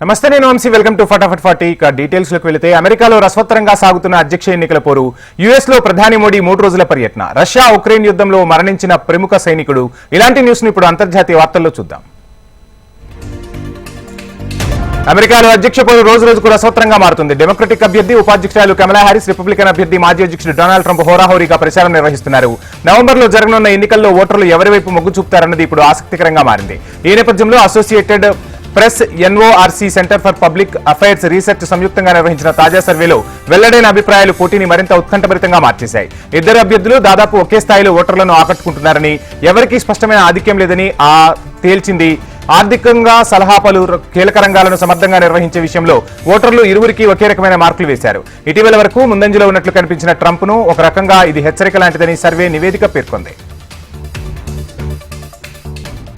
నమస్తే నేను Vamshi. Welcome to Fatafat forty. ఇక డీటెయిల్స్లోకి వెళితే అమెరికాలో రసవత్తరంగా సాగుతున్న అధ్యక్ష ఎన్నికల పోరు యుఎస్లో ప్రధాని మోడీ మూడు రోజుల పర్యటన. రష్యా ఉక్రెయిన్ యుద్ధంలో మరణించిన ప్రముఖ సైనికుడు. ఇలాంటి న్యూస్ను ఇప్పుడు అంతర్జాతీయ వార్తల్లో చూద్దాం. అమెరికాలో అధ్యక్ష పోరు రోజు రోజుకు రసవత్తరంగా మారుతుంది. డెమోక్రటిక్ అభ్యర్థి ఉపాధ్యక్షురాలు కమలా హ్యారిస్ రిపబ్లికన్ అభ్యర్థి మాజీ అధ్యక్షుడు డొనాల్డ్ ట్రంప్ హోరాహోరీగా ప్రచారం నిర్వహిస్తున్నారు. నవంబర్లో జరగనున్న ఎన్నికల్లో ఓటర్లు ఎవరి వైపు మొగ్గు చూపుతారన్నది ఇప్పుడు ఆసక్తికరంగా మారింది. ఈ నేపథ్యంలో Associated Press NORC Center for Public Affairs Research సంయుక్తంగా నిర్వహించిన తాజా సర్వేలో వెల్లడైన అభిప్రాయాలు పోటీని మరింత ఉత్కంఠభరితంగా మార్చేశాయి. ఇద్దరు అభ్యర్థులు దాదాపు ఒకే స్థాయిలో ఓటర్లను ఆకట్టుకుంటున్నారని ఎవరికీ స్పష్టమైన ఆధిక్యం లేదని ఆ తేల్చింది. ఆర్థికంగా సలహా పలు కీలక రంగాలను సమర్థంగా నిర్వహించే విషయంలో ఓటర్లు ఇరువురికి ఒకే రకమైన మార్కులు వేశారు. ఇటీవల వరకు ముందంజలో ఉన్నట్లు కనిపించిన ట్రంప్ను ఒక రకంగా ఇది హెచ్చరిక లాంటిదని సర్వే నివేదిక పేర్కొంది.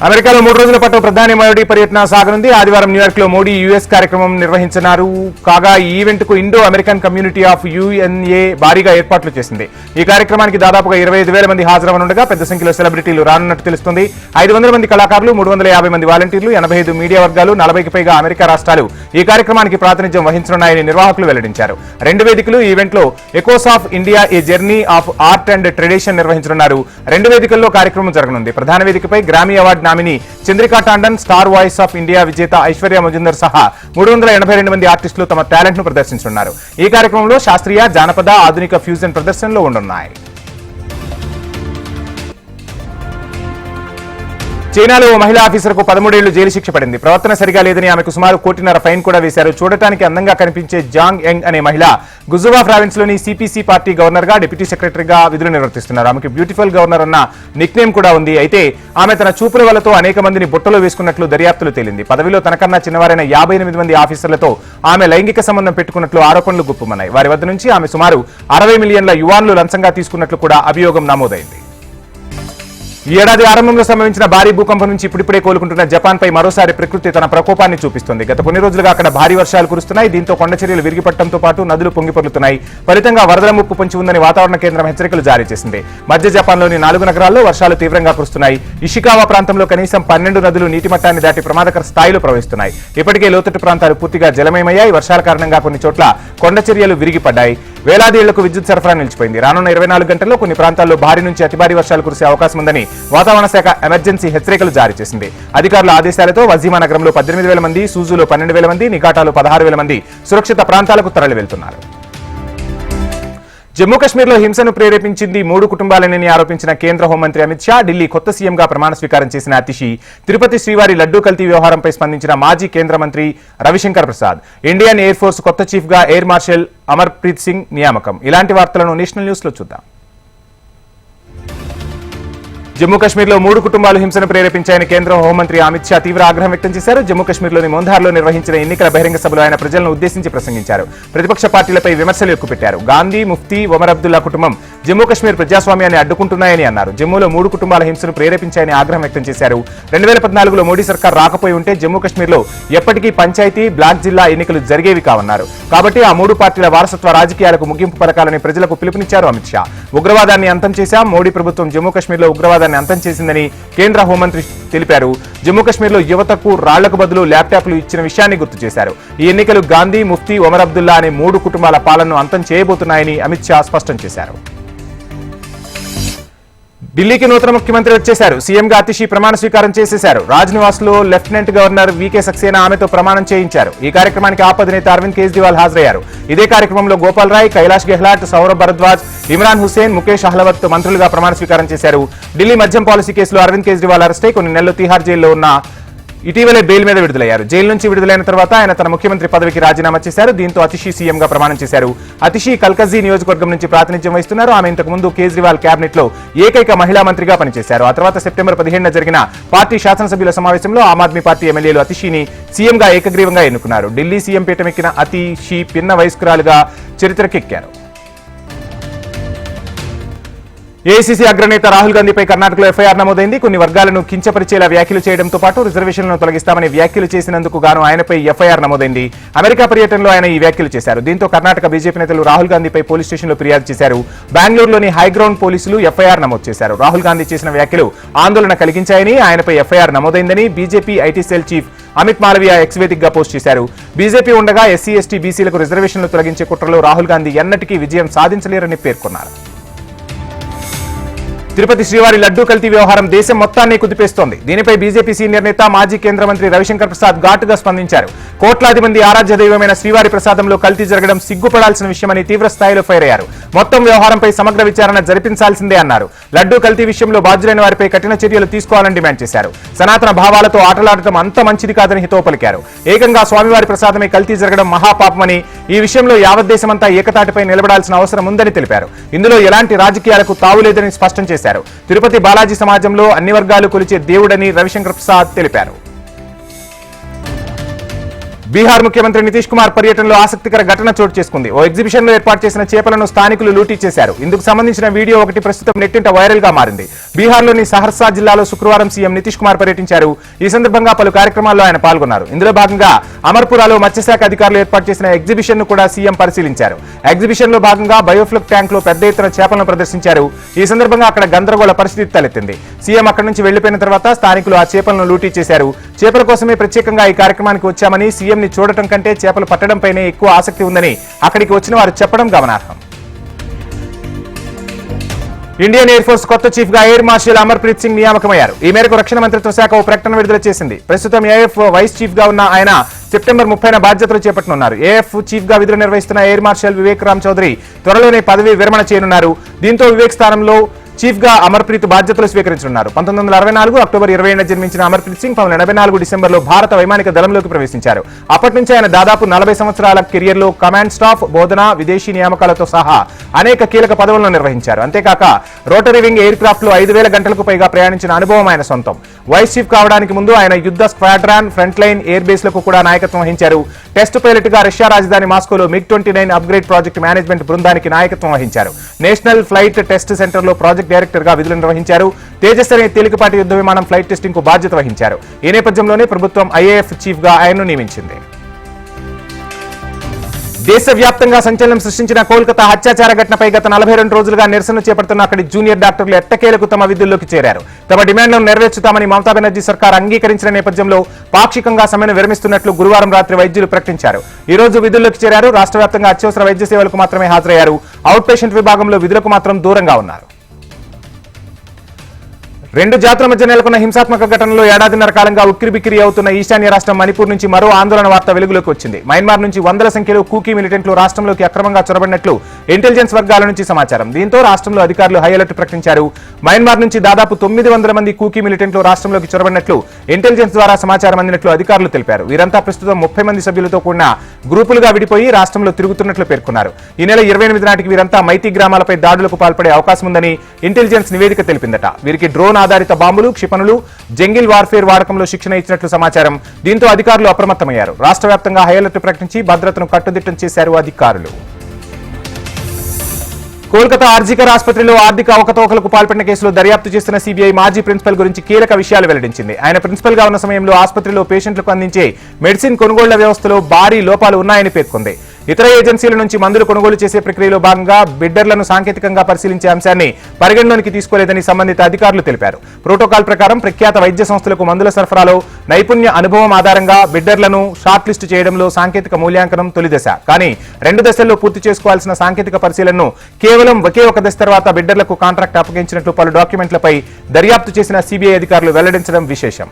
అమెరికాలో మూడు రోజుల పాటు ప్రధాని మోడీ పర్యటన సాగనుంది. ఆదివారం న్యూయార్క్లో మోడీ యుఎస్ కార్యక్రమం నిర్వహించనున్నారు. కాగా ఈ ఈవెంట్కు Indo American community of UNA భారీగా ఏర్పాట్లు చేసింది. ఈ కార్యక్రమానికి దాదాపుగా ఇరవై ఐదు వేల మంది హాజరవనుండగా పెద్ద సంఖ్యలో సెలబ్రిటీలు రానున్నట్టు తెలుస్తుంది. ఐదు వందల మంది కళాకారులు మూడు వందల యాభై మంది వాలంటీర్లు ఎనభై ఐదు మీడియా వర్గాలు నలభైకి పైగా అమెరికా రాష్ట్రాలు ఈ కార్యక్రమానికి ప్రాతినిధ్యం వహించనున్నాయని నిర్వాహకులు వెల్లడించారు. రెండు వేదికలు ఈవెంట్లో echoes of India a journey of art and tradition నిర్వహించనున్నారు. రెండు వేదికల్లో కార్యక్రమం జరగనుంది. ప్రధాన వేదికపై Grammy award nominee Chandrika Tandon Star Voice of India విజేత ఐశ్వర్య మజుందర్ సహా మూడు వందల ఎనభై రెండు మంది ఆర్టిస్టులు తమ టాలెంట్ను ప్రదర్శించనున్నారు ఈ కార్యక్రమంలో శాస్త్రీయ జానపద ఆధునిక ఫ్యూజన్ ప్రదర్శనలు ఉండనున్నాయి. చైనాలో ఓ మహిళా ఆఫీసర్కు పదమూడేళ్ళు జైలు శిక్ష పడింది. ప్రవర్తన సరిగా లేదని ఆమెకు సుమారు కోటిన్నర ఫైన్ కూడా వేశారు. చూడటానికి అందంగా కనిపించే జాంగ్ యంగ్ అనే మహిళ గుజువా ప్రావిన్స్లోని సిపిసి పార్టీ గవర్నర్గా డిప్యూటీ సెక్రటరీగా విధులు నిర్వర్తిస్తున్నారు. ఆమెకు బ్యూటిఫుల్ గవర్నర్ అన్న నిక్ నేమ్ కూడా ఉంది. అయితే ఆమె తన చూపుల వలతో అనేక మందిని బుట్టలో వేసుకున్నట్లు దర్యాప్తులు తేలింది. పదవిలో తనకన్నా చిన్నవారైన యాభై ఎనిమిది మంది ఆఫీసర్లతో ఆమె లైంగిక సంబంధం పెట్టుకున్నట్లు ఆరోపణలు గుప్పమన్నాయి. వారి వద్ద నుంచి ఆమె సుమారు అరవై మిలియన్ల యువాన్లు లంచంగా తీసుకున్నట్లు కూడా అభియోగం నమోదైంది. ఈ ఏడాది ఆరంభంలో సంభవించిన భారీ భూకంపం నుంచి ఇప్పుడిప్పుడే కోలుకుంటున్న జపాన్ పై మరోసారి ప్రకృతి తన ప్రకోపాన్ని చూపిస్తుంది. గత కొన్ని రోజులుగా అక్కడ భారీ వర్షాలు కురుస్తున్నాయి. దీంతో కొండ చర్యలు విరిగిపట్టడంతో పాటు నదులు పొంగిపొర్లుతున్నాయి. ఫలితంగా వరదల ముప్పు పొంచి ఉందని వాతావరణ కేంద్రం హెచ్చరికలు జారీ చేసింది. మధ్య జపాన్లోని నాలుగు నగరాల్లో వర్షాలు తీవ్రంగా కురుస్తున్నాయి. ఇషికావా ప్రాంతంలో కనీసం పన్నెండు నదులు నీటి మట్టాన్ని దాటి ప్రమాదకర స్థాయిలో ప్రవహిస్తున్నాయి. ఇప్పటికే లోతట్టు ప్రాంతాలు పూర్తిగా జలమయమయ్యాయి. వర్షాల కారణంగా కొన్ని చోట్ల కొండ చర్యలు విరిగిపడ్డాయి. వేలాది ఇళ్ళకు విద్యుత్ సరఫరా నిలిచిపోయింది. రానున్న ఇరవై నాలుగు గంటల్లో కొన్ని ప్రాంతాల్లో భారీ నుంచి అతి భారీ వర్షాలు కురిసే అవకాశం ఉందని వాతావరణ శాఖ ఎమర్జెన్సీ హెచ్చరికలు జారీ చేసింది. అధికారుల ఆదేశాలతో వజీమా నగరంలో పద్దెనిమిది వేల మంది సూజులో పన్నెండు వేల మంది నిఘాటాలో పదహారు వేల మంది సురక్షిత ప్రాంతాలకు తరలి వెళ్తున్నారు జమ్మూ కశ్మీర్లో హింసను ప్రేరేపించింది మూడు కుటుంబాలనని ఆరోపించిన కేంద్ర హోంమంత్రి అమిత్ షా. ఢిల్లీ కొత్త సీఎంగా ప్రమాణ స్వీకారం చేసిన అతిషి తిరుపతి శ్రీవారి లడ్డూ కల్తీ వ్యవహారంపై స్పందించిన మాజీ కేంద్ర మంత్రి Ravishankar Prasad. Indian Air Force కొత్త చీఫ్గా ఎయిర్ మార్షల్ అమర్ప్రీత్ సింగ్ నియామకం. ఇలాంటి వార్తలను నేషనల్ న్యూస్లో చూద్దాం. జమ్మూ కాశ్మీర్లో మూడు కుటుంబాలు హింసను ప్రేరేపించాయని కేంద్ర హోంమంత్రి అమిత్ షా తీవ్ర ఆగ్రహం వ్యక్తం చేశారు. జమ్మూ కాశ్మీర్లోని మోంధార్లో నిర్వహించిన ఎన్నికల బహిరంగ సభలో ఆయన ప్రజలను ఉద్దేశించి ప్రసంగించారు. ప్రతిపక్ష పార్టీలపై విమర్శలు ఎక్కుపెట్టారు. గాంధీ ముఫ్తీ ఒమర్ అబ్దుల్లా కుటుంబం జమ్మూ కాశ్మీర్ ప్రజాస్వామ్యాన్ని అడ్డుకుంటున్నాయని అన్నారు. జమ్మూలో మూడు కుటుంబాల హింసను ప్రేరేపించాయని ఆగ్రహం వ్యక్తం చేశారు. రెండు వేల పద్నాలుగులో మోడీ సర్కార్ రాకపోయి ఉంటే జమ్మూ కాశ్మీర్లో ఎప్పటికీ పంచాయతీ బ్లాక్ జిల్లా ఎన్నికలు జరిగేవి కావన్నారు. కాబట్టి ఆ మూడు పార్టీల వారసత్వ రాజకీయాలకు ముగింపు పలకాలని ప్రజలకు పిలుపునిచ్చారు అమిత్ షా. ఉగ్రవాదాన్ని అంతం చేశాం. మోడీ ప్రభుత్వం జమ్మూ కాశ్మీర్లో ఉగ్రవాదాన్ని అంతం చేసిందని కేంద్ర హోంమంత్రి తెలిపారు. జమ్మూ కాశ్మీర్లో యువతకు రాళ్ళకు బదులు ల్యాప్టాప్లు ఇచ్చిన విషయాన్ని గుర్తు చేశారు. ఈ ఎన్నికలు గాంధీ ముఫ్తీ ఒమర్ అబ్దుల్లా అనే మూడు కుటుంబాల పాలనను అంతం చేయబోతున్నాయని అమిత్ షా స్పష్టం చేశారు. ఢిల్లీకి నూతన ముఖ్యమంత్రి వచ్చేశారు. సీఎంగా అతిషి ప్రమాణ స్వీకారం చేసేశారు. రాజ్నివాస్లో లెఫ్టినెంట్ గవర్నర్ వీకే సక్సేనా ఆమెతో ప్రమాణం చేయించారు. ఈ కార్యక్రమానికి ఆపద నేత అరవింద్ కేజ్రీవాల్ హాజరయ్యారు. ఇదే కార్యక్రమంలో గోపాల్ రాయ్ కైలాష్ గెహ్లాట్ సౌరభ్ భరద్వాజ్ ఇమ్రాన్ హుసేన్ ముఖేష్ అహ్లవత్ మంత్రులుగా ప్రమాణ స్వీకారం చేశారు. ఢిల్లీ మద్యం పాలసీ కేసులో అరవింద్ కేజ్రీవాల్ అరెస్టై కొన్ని నెలలు తిహార్ జైల్లో ఉన్న ఇటీవలే బెయిల్ మీద విడుదలయ్యారు. జైలు నుంచి విడుదలైన తర్వాత ఆయన తన ముఖ్యమంత్రి పదవికి రాజీనామా చేశారు. దీంతో అతిషి సీఎంగా ప్రమాణం చేశారు. అతిషి కల్కజీ నియోజకవర్గం నుంచి ప్రాతినిధ్యం వహిస్తున్నారు. ఆమె ఇంతకు ముందు కేజ్రీవాల్ కేబినెట్లో ఏకైక మహిళా మంత్రిగా పనిచేశారు. ఆ తర్వాత సెప్టెంబర్ పదిహేడున జరిగిన పార్టీ శాసనసభ్యుల సమావేశంలో ఆమ్ ఆద్మీ పార్టీ ఎమ్మెల్యేలు అతిషిని సీఎంగా ఏకగ్రీవంగా ఎన్నుకున్నారు. ఢిల్లీ సీఎం పీఠమెక్కిన అతిషి పిన్న వయస్కురాలుగా చరిత్రకెక్కారు. ఏసీసీ అగ్రనేత రాహుల్ గాంధీపై కర్ణాటకలో ఎఫ్ఐఆర్ నమోదైంది. కొన్ని వర్గాలను కించపరిచేలా వ్యాఖ్యలు చేయడంతో పాటు రిజర్వేషన్లను తొలగిస్తామని వ్యాఖ్యలు చేసినందుకు గాను ఆయనపై ఎఫ్ఐఆర్ నమోదైంది. అమెరికా పర్యటనలో ఆయన ఈ వ్యాఖ్యలు చేశారు. దీంతో కర్ణాటక బీజేపీ నేతలు రాహుల్ గాంధీపై పోలీస్ స్టేషన్లో ఫిర్యాదు చేశారు. బెంగళూరులోని హైగ్రౌండ్ పోలీసులు ఎఫ్ఐఆర్ నమోదు చేశారు. రాహుల్ గాంధీ చేసిన వ్యాఖ్యలు ఆందోళన కలిగించాయని ఆయనపై FIR నమోదైందని BJP IT cell chief Amit Malviya ఎక్స్గా post చేశారు. బీజేపీ ఉండగా ఎస్సీ ఎస్టీ బీసీలకు రిజర్వేషన్లు తొలగించే కుట్రలో రాహుల్ గాంధీ ఎన్నటికీ విజయం సాధించలేరని పేర్కొన్నారు. తిరుపతి శ్రీవారి లడ్డూ కల్తీ వ్యవహారం దేశం మొత్తాన్ని కుదిపేస్తోంది. దీనిపై బీజేపీ సీనియర్ నేత మాజీ కేంద్ర మంత్రి రవిశంకర్ ప్రసాద్ ఘాటుగా స్పందించారు. కోట్లాది మంది ఆరాధ్య దైవమైన శ్రీవారి ప్రసాదంలో కల్తీ జరగడం సిగ్గుపడాల్సిన విషయమని తీవ్ర స్థాయిలో ఫైర్ అయ్యారు. మొత్తం వ్యవహారంపై సమగ్ర విచారణ జరిపించాల్సిందే అన్నారు. లడ్డూ కల్తీ విషయంలో బాధ్యులైన వారిపై కఠిన చర్యలు తీసుకోవాలని డిమాండ్ చేశారు. సనాతన భావాలతో ఆటలాడటం అంత మంచిది కాదని హితో పలికారు ఏకంగా స్వామివారి ప్రసాదమే కల్తీ జరగడం మహాపాపమని ఈ విషయంలో యావత్ దేశమంతా ఏకతాటిపై నిలబడాల్సిన అవసరం ఉందని తెలిపారు. ఇందులో ఎలాంటి రాజకీయాలకు తావులేదని స్పష్టం చేశారు. తిరుపతి బాలాజీ సమాజంలో అన్ని వర్గాలు కొలిచే దేవుడని రవిశంకర్ ప్రసాద్ తెలిపారు. బీహార్ ముఖ్యమంత్రి నితీష్ కుమార్ పర్యటనలో ఆసక్తికర ఘటన చోటు చేసుకుంది. ఓ ఎగ్జిబిషన్లో ఏర్పాటు చేసిన చేపలను స్థానికులు లూటీ చేశారు. ఇందుకు సంబంధించిన వీడియో ఒకటి ప్రస్తుతం నెట్టింట వైరల్గా మారింది. బీహార్లోని సహర్సా జిల్లాలో శుక్రవారం సీఎం నితీష్ కుమార్ పర్యటించారు. ఈ సందర్భంగా పలు కార్యక్రమాల్లో ఆయన పాల్గొన్నారు. ఇందులో భాగంగా అమర్పురాలో మత్స్యశాఖ అధికారులు ఏర్పాటు చేసిన ఎగ్జిబిషన్ను కూడా సీఎం పరిశీలించారు. ఎగ్జిబిషన్లో భాగంగా బయోఫ్లక్ ట్యాంక్లో పెద్ద ఎత్తున చేపలను ప్రదర్శించారు. ఈ సందర్భంగా అక్కడ గందరగోళ పరిస్థితి తలెత్తింది. సీఎం అక్కడి నుంచి వెళ్ళిపోయిన తర్వాత స్థానికులు ఆ చేపలను లూటీ చేశారు. చేపల కోసమే ప్రత్యేకంగా ఈ కార్యక్రమానికి వచ్చామని సీఎం ని చూడటం కంటే చేపలు పట్టడంపైనే ఎక్కువ ఆసక్తి ఉందని అక్కడికి వచ్చిన వారు చెప్పడం గమనార్హం. ఇండియన్ ఎయిర్ ఫోర్స్ కొత్త చీఫ్గా ఎయిర్ మార్షల్ అమర్ప్రీత్ సింగ్ నియామకమయ్యారు. ఈ మేరకు రక్షణ మంత్రిత్వ శాఖ ఓ ప్రకటన విడుదల చేసింది. ప్రస్తుతం ఏఎఫ్ వైస్ చీఫ్గా ఉన్న ఆయన సెప్టెంబర్ ముప్పైన బాధ్యతలు చేపట్టనున్నారు. ఏఎఫ్ చీఫ్గా విధులు నిర్వహిస్తున్న ఎయిర్ మార్షల్ వివేక్ రామ్ చౌదరి త్వరలోనే పదవి విరమణ చేయనున్నారు. దీంతో వివేక్ స్థానంలో చీఫ్గా అమర్ప్రీత్ బాధ్యతలు స్వీకరించనున్నారు. పంతొమ్మిది వందల అరవై నాలుగు అక్టోబర్ ఇరవై ఏడున జన్మించిన అమర్ప్రీత్ సింగ్ పంతొమ్మిది ఎనభై నాలుగు డిసెంబర్లో భారత వైమానిక దళంలోకి ప్రవేశించారు. అప్పటి నుంచి ఆయన దాదాపు నలభై సంవత్సరాల కెరియర్లో కమాండ్ స్టాఫ్ బోధన విదేశీ నియామకాలతో సహా అనేక కీలక పదవులను నిర్వహించారు. అంతేకాక రోటరీ వింగ్ ఎయిర్ క్రాఫ్ట్లో ఐదు వేల గంటలకు పైగా ప్రయాణించిన అనుభవం ఆయన సొంతం. వైస్ చీఫ్ కావడానికి ముందు ఆయన యుద్ధ స్క్వాడ్రాన్ ఫ్రంట్ లైన్ ఎయిర్ బేస్లకు కూడా నాయకత్వం వహించారు. టెస్ట్ పైలట్గా రష్యా రాజధాని మాస్కోలో MiG twenty nine upgrade project management బృందానికి నాయకత్వం వహించారు. నేషనల్ ఫ్లైట్ టెస్ట్ సెంటర్లో ప్రాజెక్ట్ డైరెక్టర్గా విధులు నిర్వహించారు. తేజస్ అనే తేలికపాటి యుద్ధ విమానం ఫ్లైట్ టెస్టింగ్కు బాధ్యత వహించారు. ఈ నేపథ్యంలోనే ప్రభుత్వం ఐఏఎఫ్ చీఫ్గా ఆయన్ను నియమించింది. దేశవ్యాప్తంగా సంచలనం సృష్టించిన కోల్కతా హత్యాచార ఘటనపై గత నలభై రెండు రోజులుగా నిరసన చేపడుతున్న అక్కడి జూనియర్ డాక్టర్లు ఎట్టకేలకు తమ విధుల్లోకి చేరారు. తమ డిమాండ్లను నెరవేర్చుతామని మమతా బెనర్జీ సర్కార్ అంగీకరించిన నేపథ్యంలో పాక్షికంగా సమ్మెను విరమిస్తున్నట్లు గురువారం రాత్రి వైద్యులు ప్రకటించారు. ఈ రోజు విధుల్లోకి చేరారు. రాష్ట్ర వ్యాప్తంగా అత్యవసర వైద్య సేవలకు మాత్రమే హాజరయ్యారు. అవుట్ పేషెంట్ విభాగంలో విధులకు మాత్రం దూరంగా ఉన్నారు. రెండు జాతుల మధ్య నెలకొన్న హింసాత్మక ఘటనలో ఏడాదిన్నర కాలంగా ఉక్కిరిబిక్కిరి అవుతున్న ఈశాన్య రాష్ట్రం మణిపూర్ నుంచి మరో ఆందోళన వార్త వెలుగులోకి వచ్చింది. మయన్మార్ నుంచి వందల సంఖ్యలో కూకీ మిలిటెంట్లు రాష్ట్రంలోకి అక్రమంగా చొరబడినట్లు ఇంటెలిజెన్స్ వర్గాల నుంచి సమాచారం. దీంతో రాష్ట్రంలో అధికారులు హై అలర్ట్ ప్రకటించారు. మయన్మార్ నుంచి దాదాపు తొమ్మిది వందల మంది కూకీ మిలిటెంట్లు రాష్ట్రంలోకి చొరబడినట్లు ఇంటెలిజెన్స్ ద్వారా సమాచారం అందినట్లు అధికారులు తెలిపారు. వీరంతా ప్రస్తుతం ముప్పై మంది సభ్యులతో కూడిన గ్రూపులుగా విడిపోయి రాష్ట్రంలో తిరుగుతున్నట్లు పేర్కొన్నారు. ఈ నెల ఇరవై ఎనిమిది నాటికి వీరంతా మైతీ గ్రామాలపై దాడులకు పాల్పడే అవకాశం ఉందని ఇంటెలిజెన్స్ నివేదిక తెలిపిందట. వీరికి డ్రోన్ ఆధారిత బాంబులు క్షిపణులు జంగిల్ వార్ఫేర్ వాడకంలో శిక్షణ ఇచ్చినట్లు సమాచారం. దీంతో అధికారులు అప్రమత్తమయ్యారు. రాష్ట్ర వ్యాప్తంగా హై అలర్ట్ ప్రకటించి భద్రతను కట్టుదిట్టం చేశారు అధికారులు. కోల్కతా ఆర్జికర్ ఆసుపత్రిలో ఆర్థిక అవకతవకలకు పాల్పడిన కేసులో దర్యాప్తు చేస్తున్న సిబిఐ మాజీ ప్రిన్సిపల్ గురించి కీలక విషయాలు వెల్లడించింది. ఆయన ప్రిన్సిపల్గా ఉన్న సమయంలో ఆసుపత్రిలో పేషెంట్లకు అందించే మెడిసిన్ కొనుగోళ్ళ వ్యవస్థలో భారీ లోపాలు ఉన్నాయని పేర్కొంది. ఇతర ఏజెన్సీల నుంచి మందులు కొనుగోలు చేసే ప్రక్రియలో భాగంగా బిడ్డర్లను సాంకేతికంగా పరిశీలించే అంశాన్ని పరిగణలోనికి తీసుకోలేదని సంబంధిత అధికారులు తెలిపారు. ప్రోటోకాల్ ప్రకారం ప్రఖ్యాత వైద్య సంస్థలకు మందుల సరఫరాలో నైపుణ్య అనుభవం ఆధారంగా బిడ్డర్లను షార్ట్ లిస్టు చేయడంలో సాంకేతిక మూల్యాంకనం తొలి దశ. కానీ రెండు దశల్లో పూర్తి చేసుకోవాల్సిన సాంకేతిక పరిశీలనను కేవలం ఒకే ఒక దశ తర్వాత బిడ్డర్లకు కాంట్రాక్ట్ అప్పగించినట్లు పలు డాక్యుమెంట్లపై దర్యాప్తు చేసిన సిబిఐ అధికారులు వెల్లడించడం విశేషం.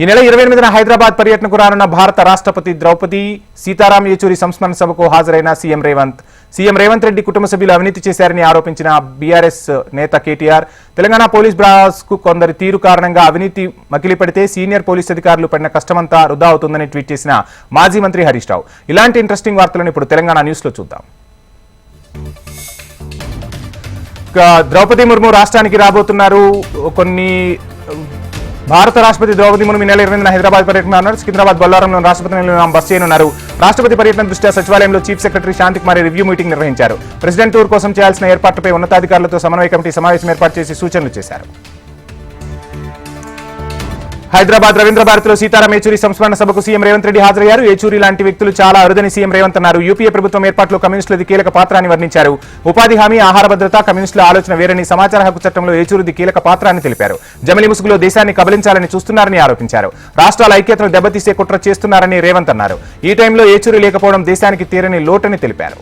ఈ నెల ఇరవై ఎనిమిదిన హైదరాబాద్ పర్యటనకు రానున్న భారత రాష్ట్రపతి ద్రౌపది సీతారాం యేచూరి సంస్మరణ సభకు హాజరైన సీఎం రేవంత్. సీఎం రేవంత్ రెడ్డి కుటుంబ సభ్యులు అవినీతి చేశారని ఆరోపించిన బీఆర్ఎస్ నేత కేటీఆర్. తెలంగాణ పోలీస్ బ్రాస్కు కొందరి తీరు కారణంగా అవినీతి మకిలిపడితే సీనియర్ పోలీస్ అధికారులు పడిన కష్టమంతా వృధా అవుతుందని ట్వీట్ చేసిన మాజీ మంత్రి హరీష్ రావు. ఇలాంటి ఇంట్రెస్టింగ్ వార్తలను ఇప్పుడు తెలంగాణ న్యూస్లో చూద్దాం ద్రౌపది ముర్ము రాష్ట్రానికి రాబోతున్నారు. కొన్ని భారత రాష్ట్రపతి ద్రౌపది ముర్ము ఈ నెల ఇరవై హైదరాబాద్ పర్యటన ఉన్నారు సికింద్రాబాద్ బొల్లారంలో రాష్ట్రపతి నిలయం బస్ చేయనున్నారు రాష్ట్రపతి పర్యటన దృష్ట్యా సచివాలయంలో chief secretary Shanti Kumari review meeting నిర్వహించారు. ప్రెసిడెంట్ టూర్ కోసం చేయాల్సిన ఏర్పాట్లపై ఉన్నతాధికారులతో సమన్వయ కమిటీ సమావేశం ఏర్పాటు చేసి సూచనలు చేశారు. హైదరాబాద్ రవీంద్ర భారతిలో సీతారాం ఏచూరి సంస్మరణ సభకు సీఎం రేవంత్ రెడ్డి హాజరయ్యారు. ఏచూరి లాంటి వ్యక్తులు చాలా అరుదని సీఎం రేవంత్ అన్నారు. యూపీఏ ప్రభుత్వం ఏర్పాట్లో కమ్యూనిస్టులది కీలక పాత్ర అని వర్ణించారు. ఉపాధి హామీ ఆహార భద్రత కమ్యూనిస్టుల ఆలోచన వేరని సమాచార హక్కు చట్టంలో ఏచూరిది కీలక పాత్ర అని తెలిపారు. జమిలి ముసుగులో దేశాన్ని కబలించాలని చూస్తున్నారని ఆరోపించారు. రాష్ట్రాల ఐక్యతను దెబ్బతీసే కుట్ర చేస్తున్నారని రేవంత్ అన్నారు. ఈ టైంలో ఏచూరి లేకపోవడం దేశానికి తీరని లోటని తెలిపారు.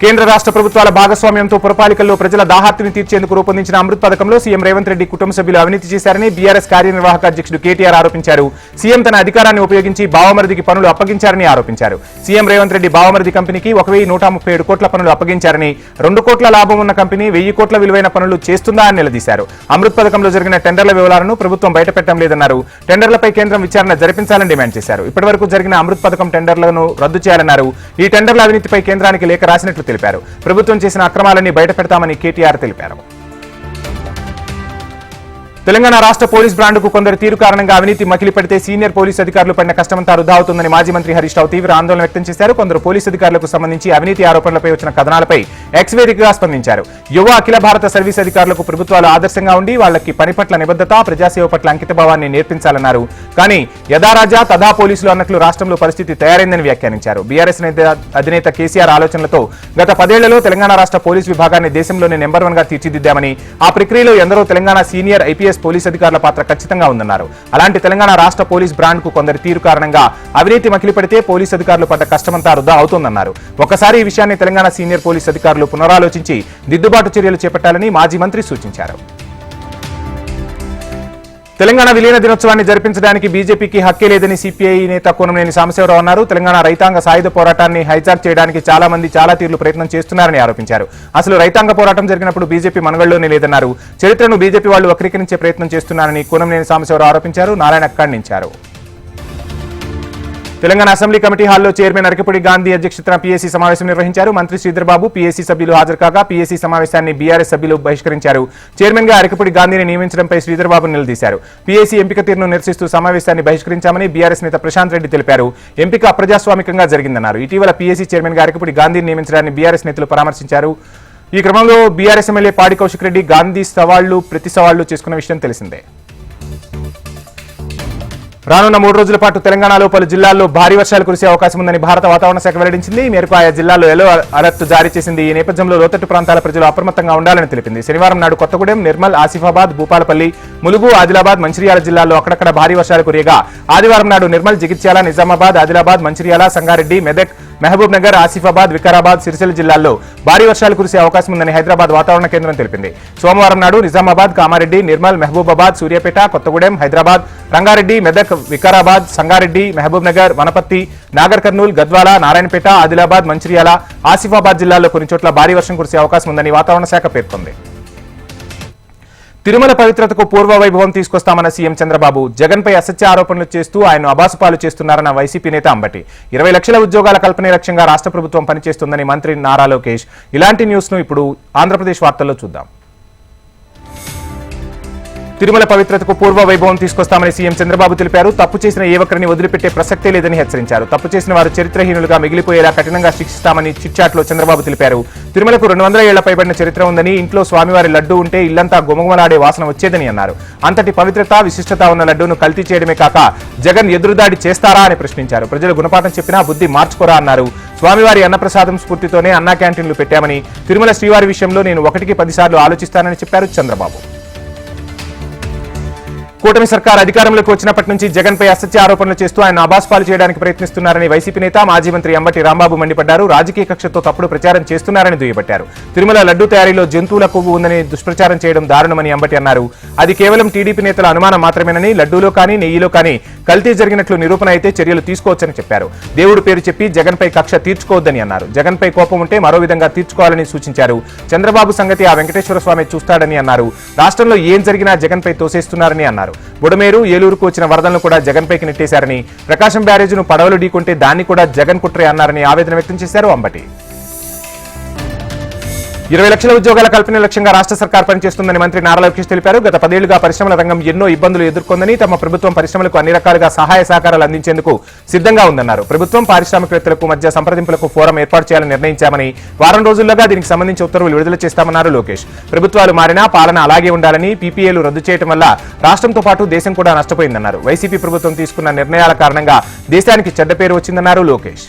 కేంద్ర రాష్ట్ర ప్రభుత్వాల భాగస్వామ్యంతో పురపాలికల్లో ప్రజల దాహార్తిని తీర్చేందుకు రూపొందించిన అమృత్ పథకంలో సీఎం రేవంత్ రెడ్డి కుటుంబ సభ్యులు అవినీతి చేశారని బీఆర్ఎస్ కార్యనిర్వాహక అధ్యక్షుడు కేటీఆర్ ఆరోపించారు. సీఎం తన అధికారాన్ని ఉపయోగించి బావమరిదికి పనులు అప్పగించారని ఆరోపించారు. సీఎం రేవంత్ రెడ్డి బావమరిది కంపెనీకి ఒక వెయ్యి నూట ముప్పై ఏడు కోట్ల పనులు అప్పగించారని రెండు కోట్ల లాభం ఉన్న కంపెనీ వెయ్యి కోట్ల విలువైన పనులు చేస్తుందా అని నిలదీశారు. అమృత్ పథకంలో జరిగిన టెండర్ల వివరాలను ప్రభుత్వం బయటపెట్టడం లేదన్నారు. టెండర్లపై కేంద్రం విచారణ జరిపించాలని డిమాండ్ చేశారు. ఇప్పటివరకు జరిగిన అమృత్ పథకం టెండర్లను రద్దు చేయాలన్నారు. ఈ టెండర్ల అవినీతిపై కేంద్రానికి లేఖ రాసినట్లు తెలిపారు. ప్రభుత్వం చేసిన అక్రమాలన్నీ బయటపెడతామని కేటీఆర్ తెలిపారు. తెలంగాణ రాష్ట్ర పోలీస్ బ్రాండ్కు కొందరు తీరు కారణంగా అవినీతి మకిలి పెడితే సీనియర్ పోలీస్ అధికారులు పడిన కష్టమంతా వృధా అవుతుందని మాజీ మంత్రి హరీష్ రావు తీవ్ర ఆందోళన వ్యక్తం చేశారు. కొందరు పోలీస్ అధికారులకు సంబంధించి అవినీతి ఆరోపణలపై వచ్చిన కథనాలపై ఎక్స్వేదికగా స్పందించారు. యువ అఖిల భారత సర్వీస్ అధికారులకు ప్రభుత్వాలు ఆదర్శంగా ఉండి వాళ్ళకి పని పట్ల నిబద్ధత ప్రజాసేవ పట్ల అంకితభావాన్ని నేర్పించాలన్నారు. కానీ యథారాజా తథా పోలీసులు అన్నట్లు రాష్ట్రంలో పరిస్థితి తయారైందని వ్యాఖ్యానించారు. బీఆర్ఎస్ అధినేత కేసీఆర్ ఆలోచనలతో గత పదేళ్ళలో తెలంగాణ రాష్ట్ర పోలీస్ విభాగాన్ని దేశంలోనే నెంబర్ వన్గా తీర్చిదిద్దామని ఆ ప్రక్రియలో ఎందరో తెలంగాణ సీనియర్ ఐపీఎస్ పోలీస్ అధికారుల పాత్ర ఖచ్చితంగా ఉందన్నారు. అలాంటి తెలంగాణ రాష్ట్ర పోలీస్ బ్రాండ్కు కొందరి తీరు కారణంగా అవినీతి మకిలిపడితే పోలీస్ అధికారులు పడ్డ కష్టమంతా వృధా అవుతోందన్నారు. ఒకసారి ఈ విషయాన్ని తెలంగాణ సీనియర్ పోలీస్ అధికారులు పునరాలోచించి దిద్దుబాటు చర్యలు చేపట్టాలని మాజీ మంత్రి సూచించారు. తెలంగాణ విలీన దినోత్సవాన్ని జరిపించడానికి బీజేపీకి హక్కే లేదని సిపిఐ నేత కోనంనేని సాంబశివరావు అన్నారు. తెలంగాణ రైతాంగ సాయుధ పోరాటాన్ని హైజాక్ చేయడానికి చాలా మంది చాలా తీర్లు ప్రయత్నం చేస్తున్నారని ఆరోపించారు. అసలు రైతాంగ పోరాటం జరిగినప్పుడు బీజేపీ మనగడలోనే లేదన్నారు. చరిత్రను బీజేపీ వాళ్ళు వక్రీకరించే ప్రయత్నం చేస్తున్నారని కోనంనేని సాంబశివరావు ఆరోపించారు. నారాయణ ఖండించారు. తెలంగాణ అసెంబ్లీ కమిటీ హాల్లో చైర్మన్ అరకపూడి గాంధీ అధ్యక్షతన పీఏసీ సమావేశం నిర్వహించారు. మంత్రి శ్రీధర్బాబు పీఏసీ సభ్యులు హాజరు కాగా పీఏసీ సమావేశాన్ని బీఆర్ఎస్ సభ్యులు బహిష్కరించారు. చైర్మన్గా అరకపూడి గాంధీని నియమించడంపై శ్రీధర్బాబు నిలదీశారు. పీఏసీ ఎంపిక తీరును నిరసిస్తూ సమావేశాన్ని బహిష్కరించామని బీఆర్ఎస్ నేత ప్రశాంత్ రెడ్డి తెలిపారు. ఎంపిక అప్రజాస్వామికంగా జరిగిందన్నారు. ఇటీవల పీఏసీ చైర్మన్గా అరకపూడి గాంధీని నియమించడాన్ని బీఆర్ఎస్ నేతలు పరామర్శించారు. ఈ క్రమంలో బీఆర్ఎస్ ఎమ్మెల్యే పాడి కౌశిక్ రెడ్డి గాంధీ సవాళ్ళు ప్రతి సవాళ్ళు చేసుకున్న విషయం తెలిసిందే. రానున్న మూడు రోజుల పాటు తెలంగాణలో పలు జిల్లాల్లో భారీ వర్షాలు కురిసే అవకాశం ఉందని భారత వాతావరణ శాఖ వెల్లడించింది. ఈ మేరకు ఆయా జిల్లాల్లో ఎల్లో అలర్ట్ జారీ చేసింది. ఈ నేపథ్యంలో లోతట్టు ప్రాంతాల ప్రజలు అప్రమత్తంగా ఉండాలని తెలిపింది. శనివారం నాడు కొత్తగూడెం నిర్మల్ ఆసిఫాబాద్ భూపాలపల్లి ములుగు ఆదిలాబాద్ మంచిర్యాల జిల్లాల్లో అక్కడక్కడ భారీ వర్షాలు కురియగా. ఆదివారం నాడు నిర్మల్ జగిత్యాల నిజామాబాద్ ఆదిలాబాద్ మంచిర్యాల సంగారెడ్డి మెదక్ మహబూబ్ నగర్ ఆసిఫాబాద్ వికారాబాద్ సిరిసిల్ల జిల్లాల్లో భారీ వర్షాలు కురిసే అవకాశం ఉందని హైదరాబాద్ వాతావరణ కేంద్రం తెలిపింది. సోమవారం నాడు నిజామాబాద్ కామారెడ్డి నిర్మల్ మహబూబాబాద్ సూర్యాపేట కొత్తగూడెం హైదరాబాద్ రంగారెడ్డి మెదక్ వికారాబాద్ సంగారెడ్డి మహబూబ్ నగర్ వనపత్తి నాగర్ కర్నూలు గద్వాల నారాయణపేట ఆదిలాబాద్ మంచిర్యాల ఆసిఫాబాద్ జిల్లాల్లో కొన్ని చోట్ల భారీ వర్షం కురిసే అవకాశం ఉందని వాతావరణ శాఖ పేర్కొంది. తిరుమల పవిత్రతకు పూర్వ వైభవం తీసుకొస్తామన్న సీఎం చంద్రబాబు జగన్పై అసత్య ఆరోపణలు చేస్తూ ఆయన అబాసుపాలు చేస్తున్నారన్న వైసీపీ నేత అంబటి. ఇరవై లక్షల ఉద్యోగాల కల్పనే లక్ష్యంగా రాష్ట్ర ప్రభుత్వం పనిచేస్తుందని మంత్రి నారా లోకేష్. ఇలాంటి న్యూస్ను ఇప్పుడు ఆంధ్రప్రదేశ్ వార్తల్లో చూద్దాం. తిరుమల పవిత్రతకు పూర్వ వైభవం తీసుకొస్తామని సీఎం చంద్రబాబు తెలిపారు. తప్పు చేసిన ఏ ఒక్కరిని వదిలిపెట్టే ప్రసక్తే లేదని హెచ్చరించారు. తప్పు చేసిన వారు చరిత్రహీనులుగా మిగిలిపోయేలా కఠినంగా శిక్షిస్తామని చిట్చాట్లో చంద్రబాబు తెలిపారు. తిరుమలకు రెండు వందల ఏళ్ళ పైబడిన చరిత్ర ఉందని ఇంట్లో స్వామివారి లడ్డూ ఉంటే ఇల్లంతా గుమగుమలాడే వాసన వచ్చేదని అన్నారు. అంతటి పవిత్రత విశిష్టత ఉన్న లడ్డూను కల్తీ చేయడమే కాక జగన్ ఎదురుదాడి చేస్తారా అని ప్రశ్నించారు. ప్రజలు గుణపాఠం చెప్పినా బుద్ధి మార్చుకోరా అన్నారు. స్వామివారి అన్నప్రసాదం స్ఫూర్తితోనే అన్నా క్యాంటీన్లు పెట్టామని తిరుమల శ్రీవారి విషయంలో నేను ఒకటికి పదిసార్లు ఆలోచిస్తానని చెప్పారు చంద్రబాబు. కూటమి సర్కార్ అధికారంలోకి వచ్చినప్పటి నుంచి జగన్ పై అసత్య ఆరోపణలు చేస్తూ ఆయన అబాస్పాలు చేయడానికి ప్రయత్నిస్తున్నారని వైసీపీ నేత మాజీ మంత్రి అంబటి రాంబాబు మండిపడ్డారు. రాజకీయ కక్షతో తప్పుడు ప్రచారం చేస్తున్నారని దుయ్యబట్టారు. తిరుమల లడ్డు తయారీలో జంతువుల కొవ్వు ఉందని దుష్ప్రచారం చేయడం దారుణమని అంబటి అన్నారు. అది కేవలం టీడీపీ నేతల అనుమానం మాత్రమేనని లడ్డూలో కానీ నెయ్యిలో కానీ కల్తీ జరిగినట్లు నిరూపణ అయితే చర్యలు తీసుకోవచ్చని చెప్పారు. దేవుడు పేరు చెప్పి జగన్ పై కక్ష తీర్చుకోవద్దని అన్నారు. జగన్ పై కోపం ఉంటే మరో విధంగా తీర్చుకోవాలని సూచించారు. చంద్రబాబు సంగతి ఆ వెంకటేశ్వర స్వామి చూస్తాడని అన్నారు. రాష్ట్రంలో ఏం జరిగినా జగన్ పై తోసేస్తున్నారని అన్నారు. బుడమేరు ఏలూరుకు వచ్చిన వరదలను కూడా జగన్ పైకి నెట్టేశారని ప్రకాశం బ్యారేజ్ను పడవలు ఢీకొంటే దాన్ని కూడా జగన్ కుట్రే అన్నారని ఆవేదన వ్యక్తం చేశారు అంబటి. ఇరవై లక్షల ఉద్యోగాల కల్పన లక్ష్యంగా రాష్ట్ర సర్కార్ పనిచేస్తుందని మంత్రి నారా లోకేష్ తెలిపారు. గత పదేళ్ళుగా పరిశ్రమల రంగం ఎన్నో ఇబ్బందులు ఎదుర్కొందని తమ ప్రభుత్వం పరిశ్రమలకు అన్ని రకాలుగా సహాయ సహకారాలు అందించేందుకు సిద్ధంగా ఉందన్నారు. ప్రభుత్వం పారిశ్రామికవేత్తలకు మధ్య సంప్రదింపులకు ఫోరం ఏర్పాటు చేయాలని నిర్ణయించామని వారం రోజుల్లోగా దీనికి సంబంధించి ఉత్తర్వులు విడుదల చేస్తామన్నారు లోకేష్. ప్రభుత్వాలు మారినా పాలన అలాగే ఉండాలని పీపీఏలు రద్దు చేయడం వల్ల రాష్ట్రంతో పాటు దేశం కూడా నష్టపోయిందన్నారు. వైసీపీ ప్రభుత్వం తీసుకున్న నిర్ణయాల కారణంగా దేశానికి చెడ్డ పేరు వచ్చిందన్నారు లోకేష్.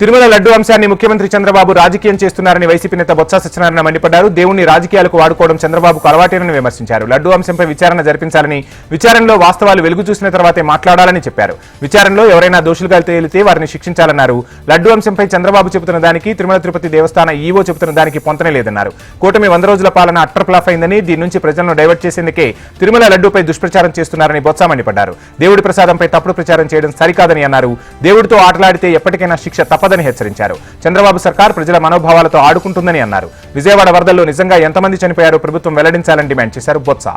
తిరుమల లడ్డు అంశాన్ని ముఖ్యమంత్రి చంద్రబాబు రాజకీయం చేస్తున్నారని వైసీపీ నేత బొత్స సత్యనారాయణ మండిపడ్డారు. దేవుణ్ణి రాజకీయాలకు వాడుకోవడం చంద్రబాబుకు అలవాటేనని విమర్శించారు. లడ్డు అంశంపై విచారణ జరిపించాలని విచారణలో వాస్తవాలు వెలుగు చూసిన తర్వాతే మాట్లాడాలని చెప్పారు. విచారణలో ఎవరైనా దోషులుగా తేలితే వారిని శిక్షించాలన్నారు. లడ్డు అంశంపై చంద్రబాబు చెబుతున్న దానికి తిరుమల తిరుపతి దేవస్థాన ఈవో చెబుతున్న దానికి పొంతనే లేదన్నారు. కూటమి వంద రోజుల పాలన అట్టర్ఫ్లాఫ్ అయిందని దీని నుంచి ప్రజలను డైవర్ట్ చేసేందుకే తిరుమల లడ్డూపై దుష్ప్రచారం చేస్తున్నారని బొత్స మండిపడ్డారు. దేవుడి ప్రసాదంపై తప్పుడు ప్రచారం చేయడం సరికాదని అన్నారు. దేవుడితో ఆటలాడితే ఎప్పటికైనా శిక్ష తప్పదని హెచ్చరించారు. చంద్రబాబు సర్కార్ ప్రజల మనోభావాలతో ఆడుకుంటుందని అన్నారు. విజయవాడ వరదల్లో నిజంగా ఎంతమంది చనిపోయారో ప్రభుత్వం వెల్లడించాలని డిమాండ్ చేశారు బొత్స.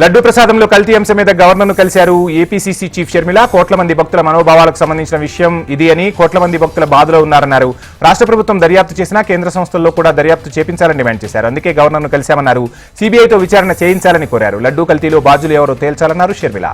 లడ్డు ప్రసాదంలో కల్తీ అంశం మీద గవర్నర్ను కలిశారు ఏపీసీసీ చీఫ్ షర్మిల. కోట్ల మంది భక్తుల మనోభావాలకు సంబంధించిన విషయం ఇది అని కోట్ల మంది భక్తుల బాధలో ఉన్నారన్నారు. రాష్ట్ర ప్రభుత్వం దర్యాప్తు చేసినా కేంద్ర సంస్థల్లో కూడా దర్యాప్తు చేపించాలని డిమాండ్ చేశారు. అందుకే గవర్నర్ను కలిశామన్నారు. సీబీఐతో విచారణ చేయించాలని కోరారు. లడ్డు కల్తీలో బాధ్యులు ఎవరో తేల్చాలన్నారు షర్మిల.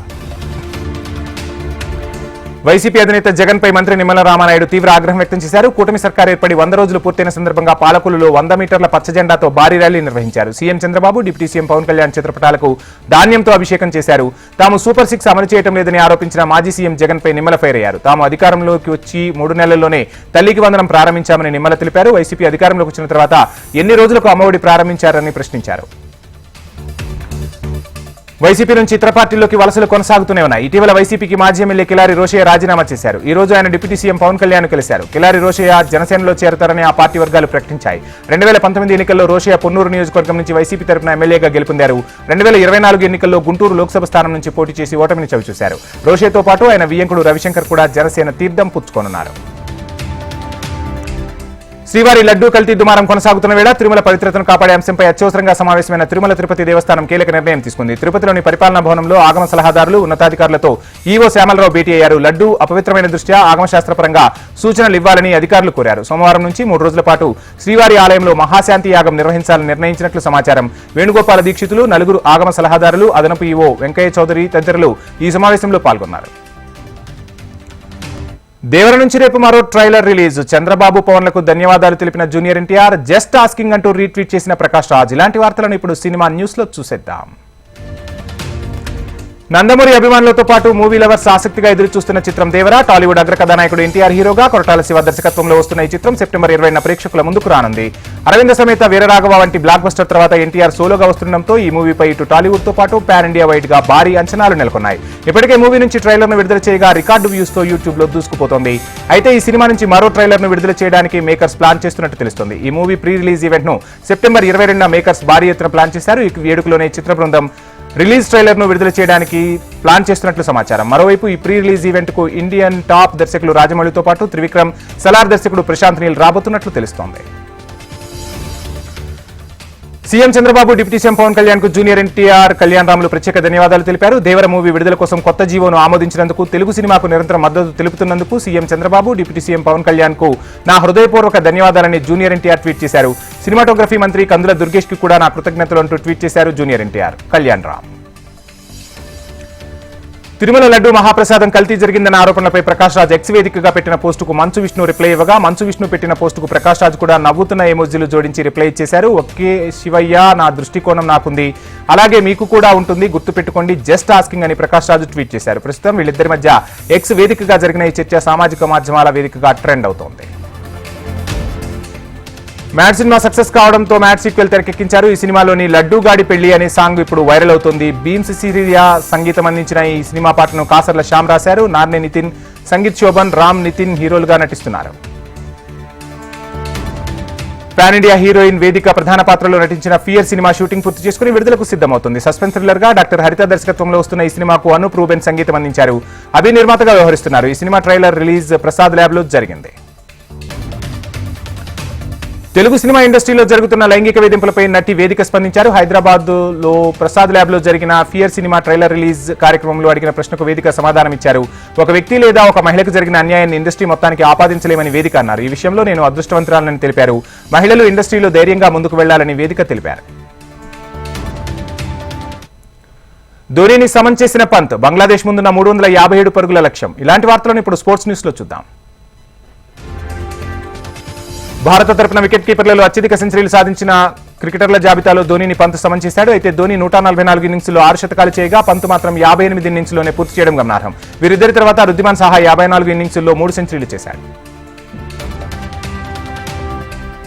వైసీపీ అధినేత జగన్ పై మంత్రి నిమ్మల రామానాయుడు తీవ్ర ఆగ్రహం వ్యక్తం చేశారు. కూటమి సర్కార్ ఏర్పడి వంద రోజులు పూర్తయిన సందర్భంగా పాలకులలో వంద మీటర్ల పచ్చజెండాతో భారీ ర్యాలీ నిర్వహించారు. CM Chandrababu deputy CM Pawan Kalyan చిత్రపటాలకు ధాన్యంతో అభిషేకం చేశారు. తాము సూపర్ సిక్స్ అమలు చేయడం లేదని ఆరోపించిన మాజీ సీఎం జగన్ పై నిమ్మల ఫైర్ అయ్యారు. తాము అధికారంలోకి వచ్చి మూడు నెలల్లోనే తల్లికి వందనం ప్రారంభించామని నిమ్మల తెలిపారు. వైసీపీ అధికారంలోకి వచ్చిన తర్వాత ఎన్ని రోజులకు అమ్మఒడి ప్రారంభించారని ప్రశ్నించారు. వైసీపీ నుంచి ఇతర పార్టీల్లోకి వలసలు కొనసాగుతూనే ఉన్నాయి. ఇటీవల వైసీపీకి మాజీ ఎమ్మెల్యే కిలారి రోషయ్య రాజీనామా చేశారు. ఈ రోజు ఆయన డిప్యూటీ సీఎం పవన్ కళ్యాణ్ కలిశారు. కిలారి రోషయ్య జనసేనలో చేరతారని ఆ పార్టీ వర్గాలు ప్రకటించాయి. రెండు వేల పంతొమ్మిది ఎన్నికల్లో రోషయ్య పొన్నూరు నియోజకవర్గం నుంచి వైసీపీ తరపున ఎమ్మెల్యేగా గెలుపొందారు. రెండు వేల ఇరవై నాలుగు ఎన్నికల్లో గుంటూరు లోక్సభ స్థానం నుంచి పోటీ చేసి ఓటమిని చవిచూశారు. రోషయ్యతో పాటు ఆయన వియ్యంకుడు రవిశంకర్ కూడా జనసేన తీర్థం పుచ్చుకోనున్నారు. శ్రీవారి లడ్డూ కల్తీ దుమారం కొనసాగుతున్న వేళ తిరుమల పవిత్రతను కాపాడే అంశంపై అత్యవసరంగా సమావేశమైన తిరుమల తిరుపతి దేవస్థానం కీలక నిర్ణయం తీసుకుంది. తిరుపతిలోని పరిపాలనా భవనంలో ఆగమ సలహాదారులు ఉన్నతాధికారులతో ఈవో శ్యామలరావు భేటీ అయ్యారు. లడ్డూ అపవిత్రమైన దృష్ట్యా ఆగమశాస్త్రపరంగా సూచనలు ఇవ్వాలని అధికారులు కోరారు. సోమవారం నుంచి మూడు రోజుల పాటు శ్రీవారి ఆలయంలో మహాశాంతి యాగం నిర్వహించాలని నిర్ణయించినట్లు సమాచారం. వేణుగోపాల దీక్షితులు నలుగురు ఆగమ సలహాదారులు అదనపు ఈవో వెంకయ్య చౌదరి తదితరులు ఈ సమావేశంలో పాల్గొన్నారు. దేవర నుంచి రేపు మరో ట్రైలర్ రిలీజ్. చంద్రబాబు పవన్లకు ధన్యవాదాలు తెలిపిన జూనియర్ ఎన్టీఆర్ జస్ట్ ఆస్కింగ్ అంటూ రీట్వీట్ చేసిన ప్రకాష్ రాజ్. ఇలాంటి వార్తలను ఇప్పుడు సినిమా న్యూస్లో చూసేద్దాం. నందమూరి అభిమానులతో పాటు మూవీ లవర్స్ ఆసక్తిగా ఎదురు చూస్తున్న చిత్రం దేవర. టాలీవుడ్ అగ్రకథానాయకుడు ఎన్టీఆర్ హీరోగా కొరటాల శివ దర్శకత్వంలో వస్తున్న ఈ చిత్రం సెప్టెంబర్ ఇరవైన ప్రేక్షకుల ముందుకు రానుంది. అరవింద సమేత వీరరాఘవ వంటి బ్లాక్ బస్టర్ తర్వాత ఎన్టీఆర్ సోలోగా వస్తుండటంతో ఈ మూవీపై ఇటు టాలీవుడ్తో పాటు పాన్ ఇండియా వైడ్గా భారీ అంచనాలు నెలకొన్నాయి. ఇప్పటికే మూవీ నుంచి ట్రైలర్ను విడుదల చేయగా రికార్డు వ్యూస్తో యూట్యూబ్లో దూసుకుపోతోంది. అయితే ఈ సినిమా నుంచి మరో ట్రైలర్ను విడుదల చేయడానికి మేకర్స్ ప్లాన్ చేస్తున్నట్టు తెలుస్తుంది. ఈ మూవీ ప్రీ రిలీజ్ ఈవెంట్ను సెప్టెంబర్ ఇరవై రెండున మేకర్స్ భారీ ఎత్తున ప్లాన్ చేశారు. ఈ వేడుకలోనే చిత్ర బృందం రిలీజ్ ట్రైలర్ను విడుదల చేయడానికి ప్లాన్ చేస్తున్నట్లు సమాచారం. మరోవైపు ఈ ప్రీ రిలీజ్ ఈవెంట్కు ఇండియన్ టాప్ దర్శకులు రాజమౌళితో పాటు త్రివిక్రమ్ సలార్ దర్శకుడు ప్రశాంత్ నీల్ రాబోతున్నట్లు తెలుస్తోంది. CM Chandrababu deputy CM Pawan కళ్యాణ్కు జూనియర్ ఎన్టీఆర్ కళ్యాణ్ రాములు ప్రత్యేక ధన్యవాదాలు తెలిపారు. దేవర మూవీ విడుదల కోసం కొత్త జీవోను ఆమోదించినందుకు తెలుగు సినిమాకు నిరంతరం మద్దతు తెలుపుతున్నందుకు CM Chandrababu deputy CM Pawan కళ్యాణ్కు నా హృదయపూర్వక ధన్యవాదాలని జూనియర్ ఎన్టీఆర్ ట్వీట్ చేశారు. సినిమాటోగ్రఫీ మంత్రి కందుల దుర్గేష్కి కూడా నా కృతజ్ఞతలు అంటూ ట్వీట్ చేశారు జూనియర్ ఎన్టీఆర్. కళ్యాణ్ రామ్. తిరుమల లడ్డు మహాప్రసాదం కల్తీ జరిగిందన్న ఆరోపణలపై ప్రకాష్ రాజ్ ఎక్స్ వేదికగా పెట్టిన పోస్టుకు మంచు విష్ణు రిప్లై ఇవ్వగా మంచు విష్ణు పెట్టిన పోస్టుకు ప్రకాష్ రాజ్ కూడా నవ్వుతున్న ఎమోజీలు జోడించి రిప్లై ఇచ్చేశారు. ఒకే శివయ్య నా దృష్టికోణం నాకుంది. అలాగే మీకు కూడా ఉంటుంది. గుర్తుపెట్టుకోండి. జస్ట్ ఆస్కింగ్ అని ప్రకాష్ రాజు ట్వీట్ చేశారు. ప్రస్తుతం వీళ్ళిద్దరి మధ్య ఎక్స్ వేదికగా జరిగిన ఈ చర్చ సామాజిక మాధ్యమాల వేదికగా ట్రెండ్ అవుతోంది. మ్యాడ్ సినిమా సక్సెస్ కావడంతో మ్యాడ్ సీక్వెల్ తెరకెక్కించారు. ఈ సినిమాలోని లడ్డూ గాడి పెళ్ళి అనే సాంగ్ ఇప్పుడు వైరల్ అవుతుంది. బీమ్స్ సిరియా సంగీతం అందించిన ఈ సినిమా పాటను కాసర్ల శ్యామ్ రాశారు. నార్నే నితిన్ సంగీత్ శోభన్ రామ్ నితిన్ హీరోలుగా నటిస్తున్నారు. పాన్ ఇండియా హీరోయిన్ వేదిక ప్రధాన పాత్రలో నటించిన ఫియర్ సినిమా షూటింగ్ పూర్తి చేసుకుని విడుదలకు సిద్ధమవుతుంది. సస్పెన్స్ థ్రిల్లర్గా డాక్టర్ హరిత దర్శకత్వంలో వస్తున్న ఈ సినిమాకు అనూప్ రూబెన్ సంగీతం అందించారు. అభి నిర్మాతగా వ్యవహరిస్తున్నారు. ఈ సినిమా ట్రైలర్ రిలీజ్ ప్రసాద్ ల్యాబ్లో జరిగింది. తెలుగు సినిమా ఇండస్ట్రీలో జరుగుతున్న లైంగిక వేధింపులపై నటి వేదిక స్పందించారు. హైదరాబాద్లో ప్రసాద్ ల్యాబ్లో జరిగిన ఫియర్ సినిమా ట్రైలర్ రిలీజ్ కార్యక్రమంలో అడిగిన ప్రశ్నకు వేదిక సమాధానం ఇచ్చారు. ఒక వ్యక్తి లేదా ఒక మహిళకు జరిగిన అన్యాయాన్ని ఇండస్ట్రీ మొత్తానికి ఆపాదించలేమని వేదిక అన్నారు. ఈ విషయంలో నేను అదృష్టవంతురాలని తెలిపారు. మహిళలు ఇండస్ట్రీలో ధైర్యంగా ముందుకు వెళ్ళాలని వేదిక తెలిపారు. ధోనిని సమన్ చేసిన పంత్ బంగ్లాదేశ్ ముందున్న మూడు వందల యాభై ఏడు పరుగుల లక్ష్యం. ఇలాంటి వార్తలను ఇప్పుడు స్పోర్ట్స్ న్యూస్లో చూద్దాం. భారత తరపున వికెట్ కీపర్లలో అత్యధిక సెంచరీలు సాధించిన క్రికెటర్ల జాబితాలో ధోనీని పంత్ సమన్ చేశాడు. అయితే ధోని నూట నలభై నాలుగు ఇన్నింగ్స్లో ఆరు శతకాలు చేయగా పంత్ మాత్రం యాభై ఎనిమిది ఇన్నింగ్స్లోనే పూర్తి చేయడం గమనార్హం. వీరిద్దరి తర్వాత రుద్దిమాన్ సహా యాభై నాలుగు ఇన్నింగ్స్లో మూడు సెంచరీలు చేశాడు.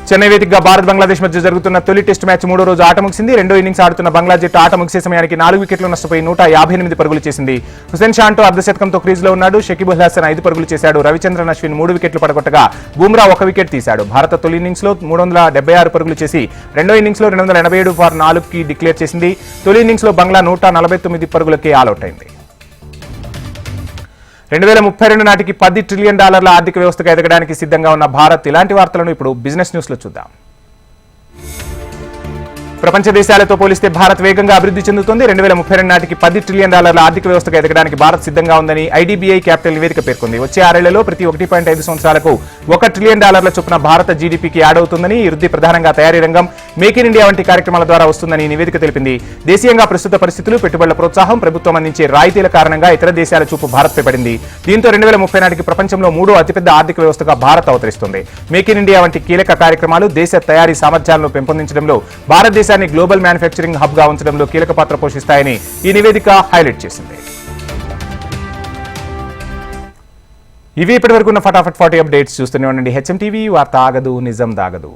చెన్నై వేదికగా భారత్ బంగ్లాదేశ్ మధ్య జరుగుతున్న తొలి టెస్ట్ మ్యాచ్ మూడో రోజు ఆట ముగిసింది. రెండో ఇన్నింగ్స్ ఆడుతున్న బంగ్లా జట్టు ఆట ముగిసే సమయానికి నాలుగు వికెట్లు నష్టపోయి నూట యాభై ఎనిమిది పరుగులు చేసింది. హుసేన్ షాంటో అర్ధశతకంతో క్రీజ్లో ఉన్నాడు. షకీబ్ ఉల్ హాసన్ ఐదు పరుగులు చేశాడు. రవిచంద్రన్ అశ్విన్ మూడు వికెట్లు పడగొట్టగా బూమ్రా ఒక వికెట్ తీశాడు. భారత తొలి ఇన్నింగ్స్లో మూడు వందల డెబ్బై ఆరు పరుగులు చేసి రెండో ఇన్నింగ్స్లో రెండు వందల ఎనభై ఏడు ఫార్ నాలుగుకి డిక్లేర్ చేసింది. తొలి ఇన్నింగ్స్లో బంగ్లా నూట నలభై తొమ్మిది పరుగులకే ఆల్అౌట్ అయింది. రెండు వేల ముప్పై రెండు నాటికి పది ట్రిలియన్ డాలర్ల ఆర్థిక వ్యవస్థగా ఎదగడానికి సిద్ధంగా ఉన్న భారత్ ఇలాంటి వార్తలను ఇప్పుడు బిజినెస్ న్యూస్లో చూద్దాం. ప్రపంచ దేశాలతో పోలిస్తే భారత్ వేగంగా అభివృద్ధి చెందుతుంది. రెండు వేల ముప్పై రెండు నాటికి పది ట్రిలియన్ డాలర్ల ఆర్థిక వ్యవస్థగా ఎదగడానికి భారత్ సిద్ధంగా ఉందని ఐడీబీఐ క్యాపిటల్ నివేదిక పేర్కొంది. వచ్చే ఆరేళ్ళలో ప్రతి ఒకటి పాయింట్ ఐదు సంవత్సరాలకు ఒక ట్రిలియన్ డాలర్ల చొప్పున భారత జీడీపీకి యాడ్ అవుతుందని ఈ వృద్ధి ప్రధానంగా తయారీ రంగం మేక్ ఇన్ ఇండియా వంటి కార్యక్రమాల ద్వారా వస్తుందని నివేదిక తెలిపింది. దేశీయంగా ప్రస్తుత పరిస్థితులు పెట్టుబడుల ప్రోత్సాహం ప్రభుత్వం అందించే రాయితీల కారణంగా ఇతర దేశాల చూపు భారత్పై పడింది. దీంతో రెండు వేల ముప్పై నాటికి ప్రపంచంలో మూడో అతిపెద్ద ఆర్థిక వ్యవస్థగా భారత్ అవతరిస్తుంది. మేక్ ఇన్ ఇండియా వంటి కీలక కార్యక్రమాలు దేశ తయారీ సామర్థ్యాలను పెంపొందించడంలో దేశాన్ని గ్లోబల్ మ్యానుఫ్యాక్చరింగ్ హబ్గా ఉంచడంలో కీలక పాత్ర పోషిస్తాయని ఈ నివేదిక హైలైట్ చేసింది. ఇవి ఇప్పటి వరకు ఉన్న ఫటాఫట్ ఫార్టీ అప్డేట్స్ చూస్తూనే ఉండండి. హెచ్ఎం టీవీ వార్త ఆగదు నిజం దాగదు.